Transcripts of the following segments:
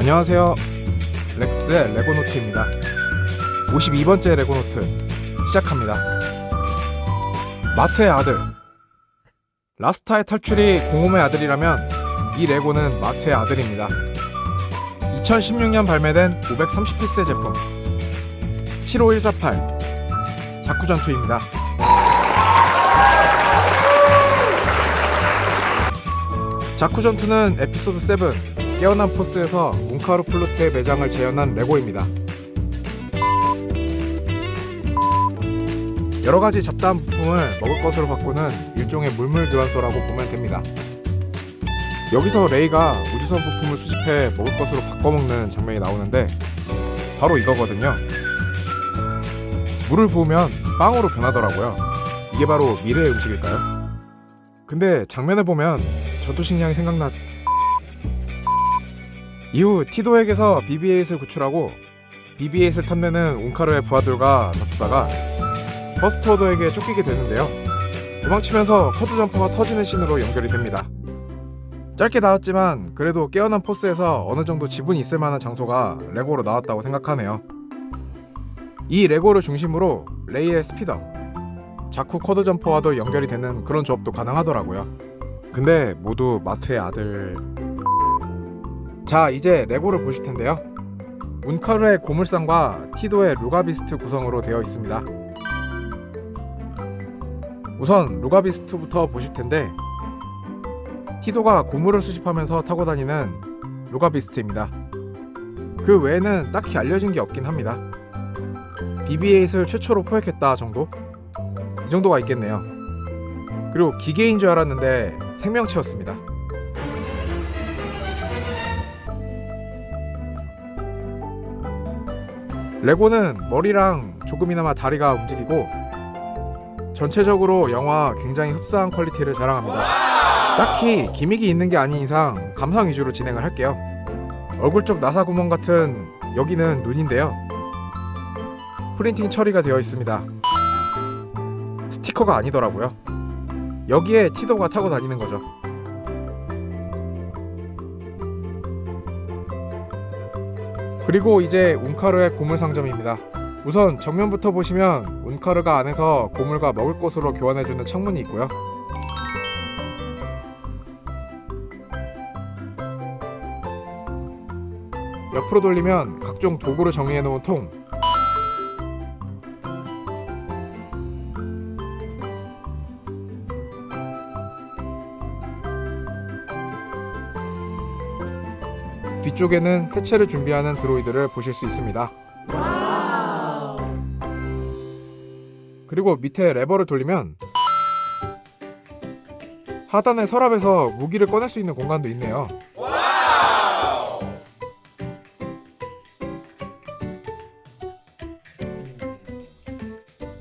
안녕하세요. 렉스의 레고노트입니다. 52번째 레고노트 시작합니다. 마트의 아들. 라스타의 탈출이 공홈의 아들이라면 이 레고는 마트의 아들입니다. 2016년 발매된 530피스의 제품 75148 자쿠 전투입니다. 자쿠 전투는 에피소드 7 깨어난 포스에서 웅카루 플루트의 매장을 재현한 레고입니다. 여러 가지 잡다한 부품을 먹을 것으로 바꾸는 일종의 물물 교환소라고 보면 됩니다. 여기서 레이가 우주선 부품을 수집해 먹을 것으로 바꿔먹는 장면이 나오는데 바로 이거거든요. 물을 부으면 빵으로 변하더라고요. 이게 바로 미래의 음식일까요? 근데 장면을 보면 전투식량이 생각나 이후 티도에게서 BB-8을 구출하고 BB-8을 탐내는 웅카르의 부하들과 다투다가 버스트워더에게 쫓기게 되는데요. 도망치면서 커드 점퍼가 터지는 씬으로 연결이 됩니다. 짧게 나왔지만 그래도 깨어난 포스에서 어느 정도 지분이 있을 만한 장소가 레고로 나왔다고 생각하네요. 이 레고를 중심으로 레이의 스피더, 자쿠 커드 점퍼와도 연결이 되는 그런 조합도 가능하더라고요. 근데 모두 마트의 아들. 자, 이제 레고를 보실 텐데요. 운카르의 고물상과 티도의 루가비스트 구성으로 되어 있습니다. 우선 루가비스트부터 보실 텐데 티도가 고물을 수집하면서 타고 다니는 루가비스트입니다. 그 외에는 딱히 알려진 게 없긴 합니다. BB-8을 최초로 포획했다 정도? 이 정도가 있겠네요. 그리고 기계인 줄 알았는데 생명체였습니다. 레고는 머리랑 조금이나마 다리가 움직이고 전체적으로 영화 굉장히 흡사한 퀄리티를 자랑합니다. 딱히 기믹이 있는 게 아닌 이상 감상 위주로 진행을 할게요. 얼굴 쪽 나사 구멍 같은 여기는 눈인데요. 프린팅 처리가 되어 있습니다. 스티커가 아니더라고요. 여기에 티도가 타고 다니는 거죠. 그리고 이제 운카르의 고물 상점입니다. 우선 정면부터 보시면 운카르가 안에서 고물과 먹을 것으로 교환해주는 창문이 있고요. 옆으로 돌리면 각종 도구를 정리해놓은 통. 뒤쪽에는 해체를 준비하는 드로이드를 보실 수 있습니다. 그리고 밑에 레버를 돌리면 하단의 서랍에서 무기를 꺼낼 수 있는 공간도 있네요.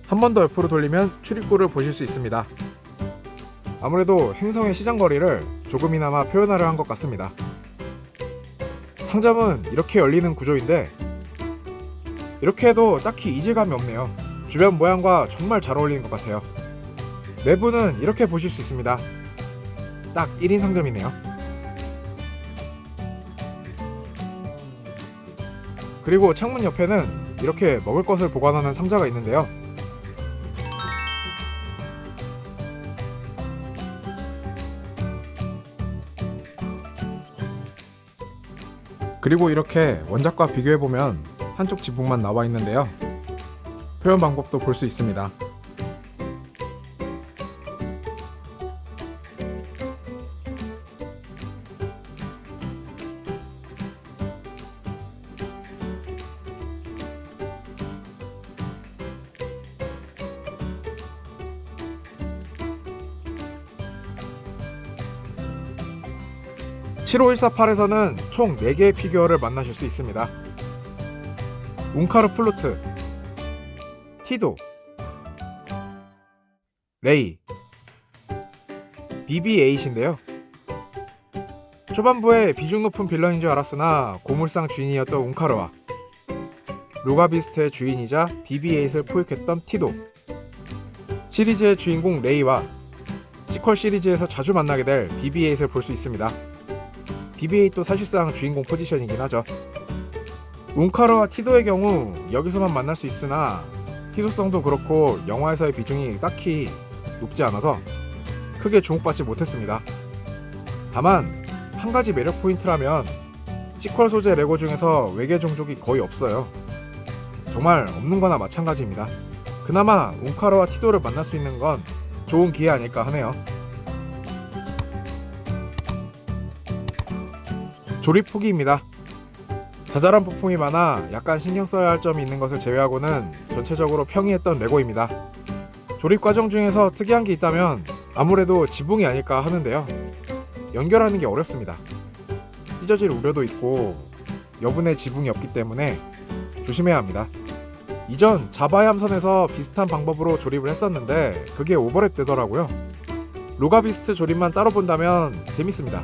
한 번 더 옆으로 돌리면 출입구를 보실 수 있습니다. 아무래도 행성의 시장거리를 조금이나마 표현하려 한 것 같습니다. 상점은 이렇게 열리는 구조인데 이렇게 해도 딱히 이질감이 없네요. 주변 모양과 정말 잘 어울리는 것 같아요. 내부는 이렇게 보실 수 있습니다. 딱 1인 상점이네요. 그리고 창문 옆에는 이렇게 먹을 것을 보관하는 상자가 있는데요. 그리고 이렇게 원작과 비교해보면 한쪽 지붕만 나와 있는데요. 표현 방법도 볼 수 있습니다. (75148에서는) 총 4개의 피규어를 만나실 수 있습니다. 웅카르 플루트 티도 레이 BB-8인데요. 초반부에 비중 높은 빌런인 줄 알았으나 고물상 주인이었던 웅카르와 루가비스트의 주인이자 BB-8을 포획했던 티도 시리즈의 주인공 레이와 시퀄 시리즈에서 자주 만나게 될 BB-8을 볼 수 있습니다 BB-8도 사실상 주인공 포지션이긴 하죠. 운카르와 티도의 경우 여기서만 만날 수 있으나 희소성도 그렇고 영화에서의 비중이 딱히 높지 않아서 크게 주목받지 못했습니다. 다만 한 가지 매력 포인트라면 시퀄 소재 레고 중에서 외계 종족이 거의 없어요. 정말 없는 거나 마찬가지입니다. 그나마 운카르와 티도를 만날 수 있는 건 좋은 기회 아닐까 하네요. 조립 후기입니다. 자잘한 부품이 많아 약간 신경 써야 할 점이 있는 것을 제외하고는 전체적으로 평이했던 레고입니다. 조립 과정 중에서 특이한 게 있다면 아무래도 지붕이 아닐까 하는데요. 연결하는 게 어렵습니다. 찢어질 우려도 있고 여분의 지붕이 없기 때문에 조심해야 합니다. 이전 자바의 함선에서 비슷한 방법으로 조립을 했었는데 그게 오버랩 되더라고요. 로가비스트 조립만 따로 본다면 재밌습니다.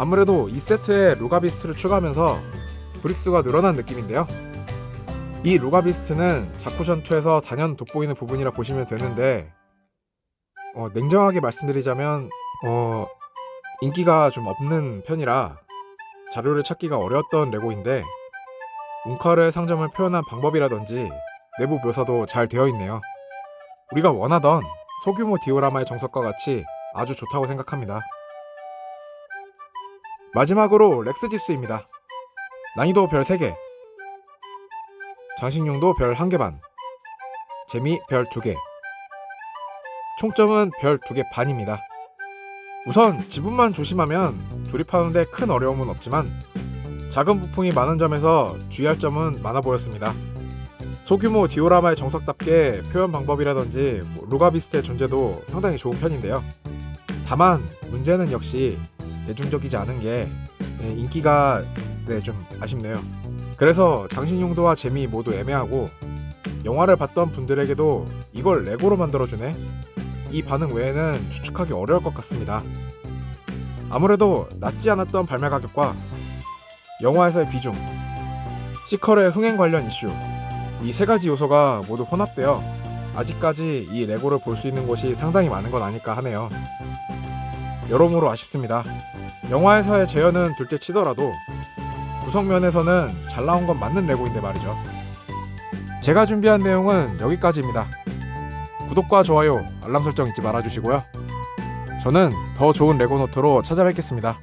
아무래도 이 세트에 로가비스트를 추가하면서 브릭스가 늘어난 느낌인데요. 이 로가비스트는 자쿠션2에서 단연 돋보이는 부분이라 보시면 되는데 어, 냉정하게 말씀드리자면 어, 인기가 좀 없는 편이라 자료를 찾기가 어려웠던 레고인데 운카르의 상점을 표현한 방법이라든지 내부 묘사도 잘 되어 있네요. 우리가 원하던 소규모 디오라마의 정석과 같이 아주 좋다고 생각합니다. 마지막으로 렉스 지수입니다. 난이도 별 3개, 장식용도 별 1개 반, 재미 별 2개, 총점은 별 2개 반입니다. 우선 지분만 조심하면 조립하는데 큰 어려움은 없지만 작은 부품이 많은 점에서 주의할 점은 많아 보였습니다. 소규모 디오라마의 정석답게 표현 방법이라든지 뭐 루가비스트의 존재도 상당히 좋은 편인데요. 다만 문제는 역시 대중적이지 않은 게 예, 인기가 네, 좀 아쉽네요. 그래서 장식 용도와 재미 모두 애매하고 영화를 봤던 분들에게도 이걸 레고로 만들어주네? 이 반응 외에는 추측하기 어려울 것 같습니다. 아무래도 낮지 않았던 발매 가격과 영화에서의 비중, 시컬의 흥행 관련 이슈, 이 세 가지 요소가 모두 혼합되어 아직까지 이 레고를 볼 수 있는 곳이 상당히 많은 건 아닐까 하네요. 여러모로 아쉽습니다. 영화에서의 재현은 둘째 치더라도 구성면에서는 잘 나온 건 맞는 레고인데 말이죠. 제가 준비한 내용은 여기까지입니다. 구독과 좋아요, 알람 설정 잊지 말아주시고요. 저는 더 좋은 레고 노트로 찾아뵙겠습니다.